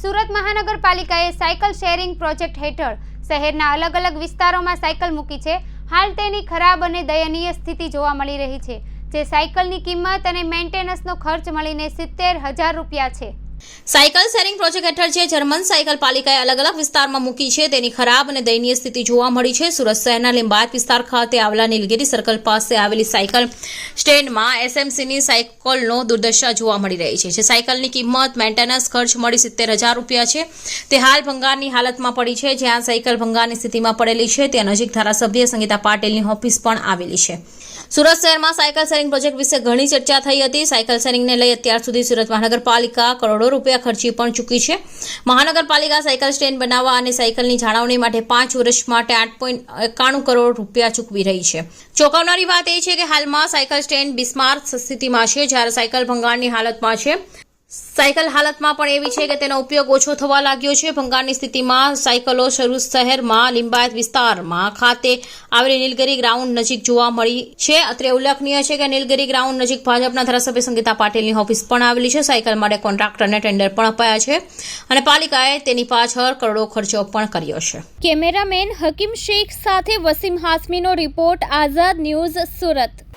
સુરત મહાનગરપાલિકાએ cycle sharing project હેઠળ શહેરના અલગ અલગ વિસ્તારોમાં સાયકલ મૂકી છે. હાલ તેની ખરાબ અને દયનીય સ્થિતિ જોવા મળી રહી છે, જે સાયકલની કિંમત અને મેન્ટેનન્સનો ખર્ચ મળીને સિત્તેર હજાર રૂપિયા છે. સાયકલ શેરિંગ પ્રોજેક્ટ હેઠળ જે જર્મન સાયકલ પાલિકાએ અલગ અલગ વિસ્તારમાં મૂકી છે. તેની ખરાબ અને દયનીય સ્થિતિ જોવા મળી છે. સુરત શહેરના લિંબાયત વિસ્તાર ખાતે આવેલા નીલગીરી સર્કલ પાસે આવેલી સાયકલ સ્ટેન્ડમાં એસએમસીની સાયકલનો દુર્દશા જોવા મળી રહી છે. જે સાયકલની કિંમત, મેન્ટેનન્સ ખર્ચ મળી સિત્તેર હજાર રૂપિયા છે. તે હાલ ભંગારની હાલતમાં પડી છે. જ્યાં સાયકલ ભંગારની સ્થિતિમાં પડેલી છે. ત્યાં નજીક ધારાસભ્ય સંગીતા પાટીલની ઓફિસ પણ આવેલી છે. સુરત શહેરમાં સાયકલ શેરિંગ પ્રોજેક્ટ વિશે ઘણી ચર્ચા થઈ હતી. સાયકલ શેરિંગને લઈ અત્યાર સુધી સુરત મહાનગરપાલિકા કરોડો રૂપિયા ખર્ચી પણ ચૂકી છે. મહાનગરપાલિકા સાયકલ સ્ટેન્ડ બનાવવા અને સાયકલની જાળવણી માટે પાંચ વર્ષ માટે આઠ પોઈન્ટ એકાણું કરોડ રૂપિયા ચૂકવી રહી છે. ચોંકાવનારી વાત એ છે કે હાલમાં સાયકલ સ્ટેન્ડ બિસ્માર્ક સ્થિતિમાં છે, જ્યારે સાયકલ ભંગારની હાલતમાં છે. સાયકલ હાલતમાં પણ એવી છે કે તેનો ઉપયોગ ઓછો થવા લાગ્યો છે. ભંગારની સ્થિતિમાં સાયકલો શરૂ શહેરમાં લિંબાયત વિસ્તારમાં ખાતે આવેલી નીલગિરી ગ્રાઉન્ડ નજીક જોવા મળી છે. અત્રે ઉલ્લેખનીય છે કે નીલગિરી ગ્રાઉન્ડ નજીક ભાજપના ધારાસભ્ય સંગીતા પાટીલની ઓફિસ પણ આવેલી છે. સાયકલ માટે કોન્ટ્રાક્ટરને ટેન્ડર પણ અપાયા છે અને પાલિકાએ તેની પાછળ કરોડો ખર્ચો પણ કર્યો છે. કેમેરામેન હકીમ શેખ સાથે વસીમ હાસમીનો રિપોર્ટ, આઝાદ ન્યૂઝ સુરત.